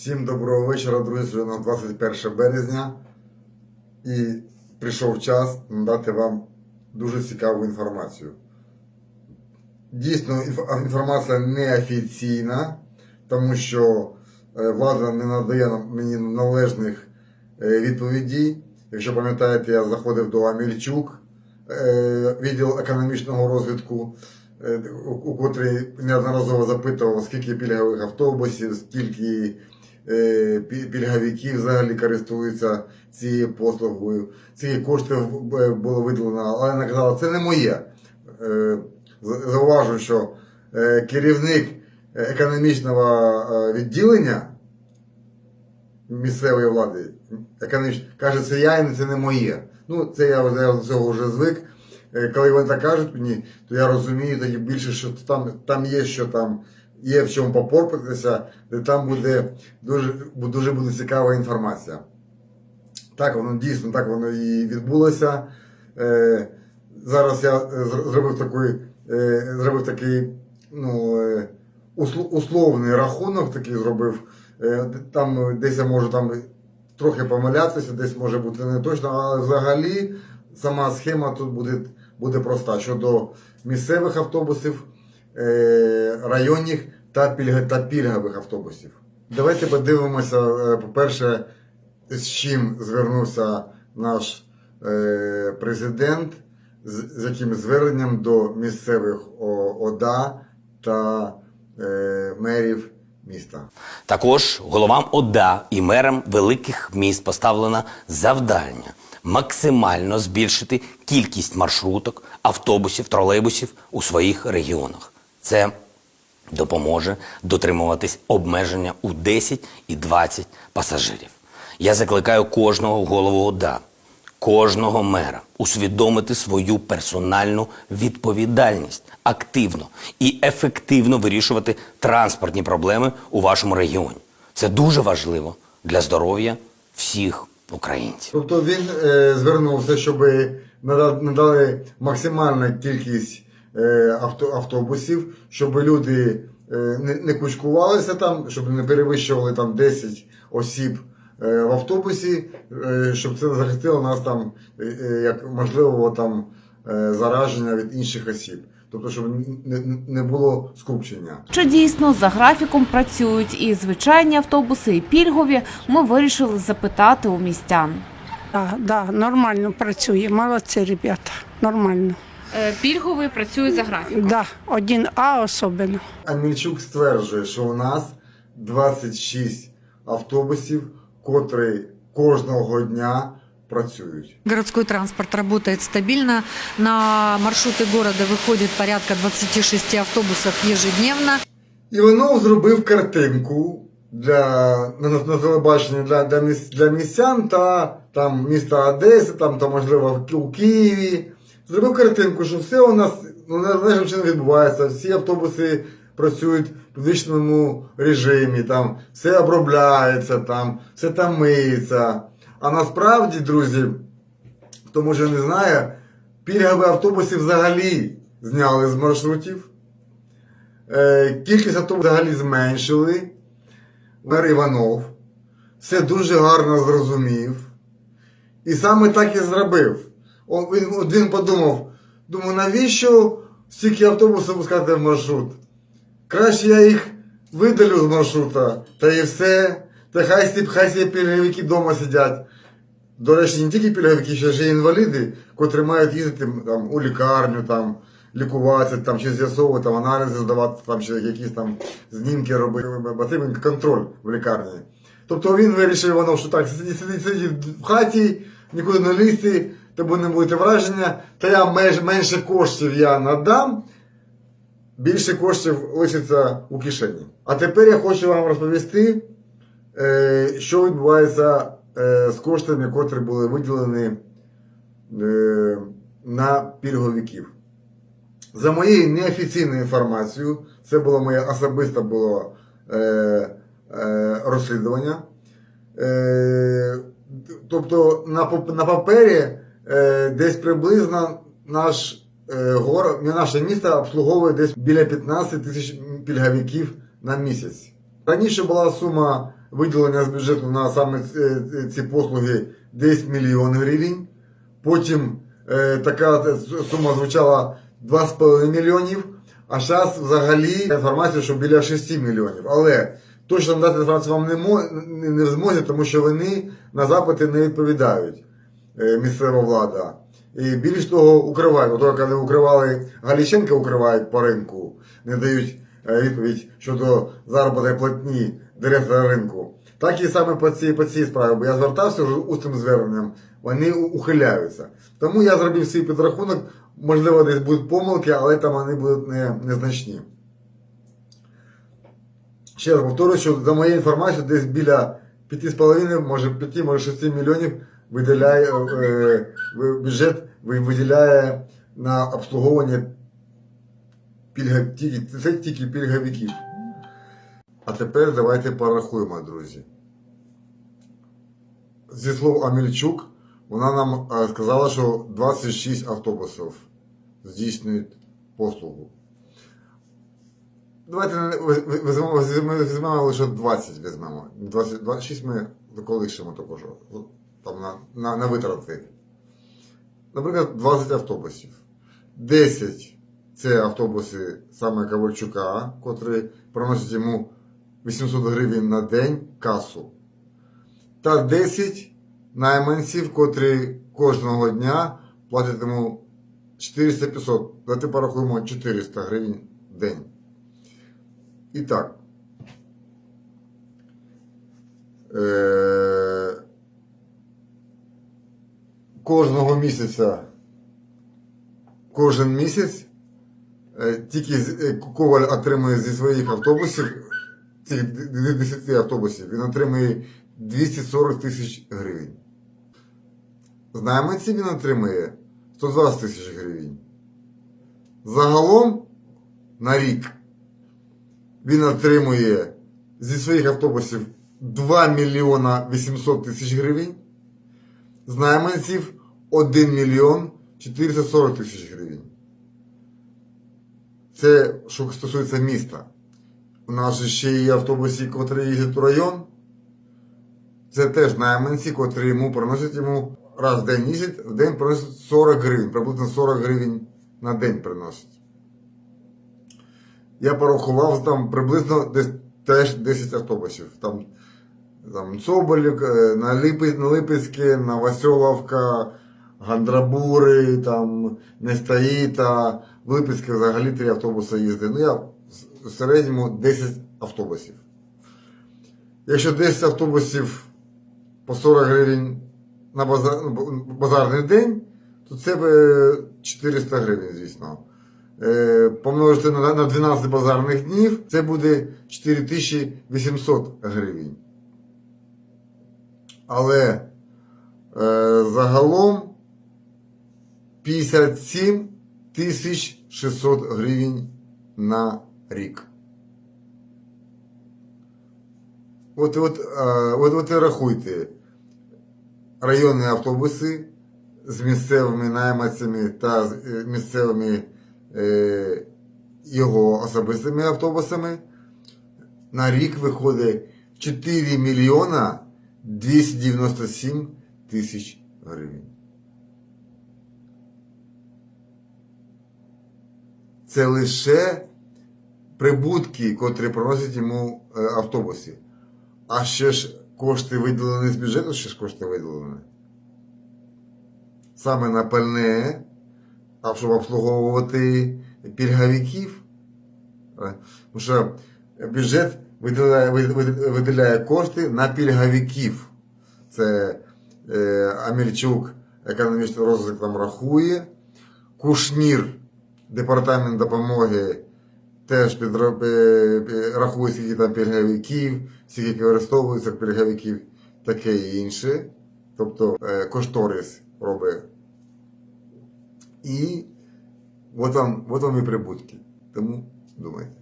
Всім доброго вечора, друзі. Сьогодні у 21 березня. І прийшов час надати вам дуже цікаву інформацію. Дійсно, інф- інформація неофіційна, тому що е, влада не надає мені належних е, відповідей. Якщо пам'ятаєте, я заходив до Амельчук, е, відділ економічного розвитку, у, котрий неодноразово запитував, скільки пільгових автобусів, скільки е, пі- пільговиків взагалі користуються цією послугою. Ці кошти було виділено, але вона казала, це не моє. Е, Зауважу, що е, керівник економічного відділення місцевої влади економіч... каже, це я і це не моє. Ну, це я, до цього вже звик. Коли вони так кажуть мені, то я розумію тоді більше, що там, там є, що там є в чому попорпатися, де там буде дуже, дуже буде цікава інформація. Так воно дійсно так воно і відбулося. Е, зараз я е, зробив такий, е, зробив такий ну, е, условний рахунок, такий зробив. Там е, десь я можу там трохи помилятися, десь може бути не точно, але взагалі сама схема тут буде, буде проста щодо місцевих автобусів, районних та, пільг, пільгових автобусів. Давайте подивимося, е, по-перше, з чим звернувся наш е, президент, з, яким зверненням до місцевих ОДА та е, мерів міста. Також головам ОДА і мерам великих міст поставлено завдання максимально збільшити кількість маршруток, автобусів, тролейбусів у своїх регіонах. Це допоможе дотримуватись обмеження у 10 і 20 пасажирів. Я закликаю кожного голову ОДА, кожного мера усвідомити свою персональну відповідальність активно і ефективно вирішувати транспортні проблеми у вашому регіоні. Це дуже важливо для здоров'я всіх українців. Тобто він е, звернувся, щоб надали максимальну кількість автобусів, щоб люди е, не, не кучкувалися там, щоб не перевищували там 10 осіб е, в автобусі, е, щоб це не захистило нас там, е, е, як можливо, там е, зараження від інших осіб. Тобто, щоб не, було скупчення. Що дійсно за графіком працюють і звичайні автобуси, і пільгові, ми вирішили запитати у містян. Да, да, нормально працює. Молодці, ребята. Нормально. Пільговий працює за графіком. Да, один А особливо. Амельчук стверджує, що у нас 26 автобусів, котрі кожного дня працюють. Городской транспорт работает стабильно. На маршруты города выходит порядка 26 автобусов ежедневно. Іванов зробив картинку для на, на, на телебаченні для, для, міс, для містян та там міста Одеси, там, та, можливо, в- у Києві. Зробив картинку, що все у нас ну, належним чином відбувається, всі автобуси працюють в підвищеному режимі, там все обробляється, там, все там миється. А насправді, друзі, хто може не знає, пільгові автобуси взагалі зняли з маршрутів. Е, Кількість автобусів взагалі зменшили. Мер Іванов все дуже гарно зрозумів. І саме так і зробив. Він, от він подумав, думаю, навіщо стільки автобусів пускати в маршрут? Краще я їх видалю з маршрута, та і все. Та хай ці хай пільговики вдома сидять. До речі, не тільки пільговики, ще ж є інваліди, котрі мають їздити там, у лікарню, там, лікуватися, там, чи з'ясовувати там, аналізи здавати, там, чи якісь там знімки робити, потрібен контроль в лікарні. Тобто він вирішив, воно, що так, сидіть, сидіть, сидіть в хаті, нікуди не лізти, тобі не будете враження, та я менш, менше коштів я надам, більше коштів лишиться у кишені. А тепер я хочу вам розповісти, е, що відбувається е, з коштами, котрі були виділені е, на пільговиків. За моєю неофіційною інформацією, це було моє особисте було розслідування. Тобто на, папері десь приблизно наш е, город, наше місто обслуговує десь біля 15 тисяч пільговиків на місяць. Раніше була сума виділення з бюджету на саме ці- ці послуги 10 мільйонів гривень. Потім е, така сума звучала 2,5 мільйонів. А зараз взагалі інформація, що біля 6 мільйонів. Але точно дати інформацію вам не, не, в змозі, тому що вони на запити не відповідають е, місцева влада. І більш того, укривають. Ото коли укривали Галіщенка, укривають по ринку, не дають е, відповідь щодо заробітної платні директора ринку. Так і саме по цій, по цій справі, бо я звертався вже усним зверненням, вони ухиляються. Тому я зробив свій підрахунок, можливо, десь будуть помилки, але там вони будуть не, незначні. Ще раз повторюю, що за моєю інформацією, десь біля 5,5, може 5, може 6 мільйонів виділяє е, бюджет виділяє на обслуговування пільга, тільки, це тільки пільговиків. А тепер давайте порахуємо, друзі. Зі слов Амельчук, вона нам е, сказала, що 26 автобусів здійснюють послугу. Давайте візьмемо, лише 20 візьмемо. 26 ми колишимо також там на, на, на витрати. Наприклад, 20 автобусів. 10 це автобуси саме Ковальчука, котрі приносять йому 800 гривень на день касу. Та 10 найманців, котрі кожного дня платять йому 400-500. Давайте порахуємо 400 гривень в день. І так. Е- кожного місяця, кожен місяць е, тільки е, Коваль отримує зі своїх автобусів, цих 10 автобусів, він отримує 240 тисяч гривень. З він отримує 120 тисяч гривень. Загалом на рік він отримує зі своїх автобусів 2 мільйона 800 тисяч гривень. З найманців 1 мільйон 440 тисяч гривень. Це що стосується міста. У нас ще є автобуси, котрі їздять у район. Це теж найманці, котрі йому приносять йому раз в день їздять, в день приносять 40 гривень, приблизно 40 гривень на день приносять. Я порахував там приблизно десь теж 10 автобусів. Там, там Цоболік, е, на Липецьке, на Васьоловка, Гандрабури, там Нестаїта, в Липецьке взагалі 3 автобуси їздить. Ну я в- середньому 10 автобусів. Якщо 10 автобусів по 40 гривень на базар, ну, базарний день, то це б 400 гривень, звісно. Е, помножити на, на 12 базарних днів, це буде 4800 гривень. Але е, загалом 57 тисяч 600 гривень на рік. От, от, от, от і рахуйте. Районні автобуси з місцевими найманцями та е, місцевими е, його особистими автобусами на рік виходить 4 мільйона 297 тисяч гривень. Це лише прибутки, котрі приносять йому е, автобуси. А ще ж кошти виділені з бюджету, ще ж кошти виділені. Саме на пальне, а щоб обслуговувати пільговиків. Е, Тому що бюджет виділяє, виділяє- кошти на пільговиків. Це е, Амельчук, економічний розвиток там рахує. Кушнір, департамент допомоги, теж підроб... е, е, рахує, скільки там пільговиків, скільки використовується пільговиків, таке і інше. Тобто е, кошторис робить. І от вам, от вам і прибутки. Тому думайте.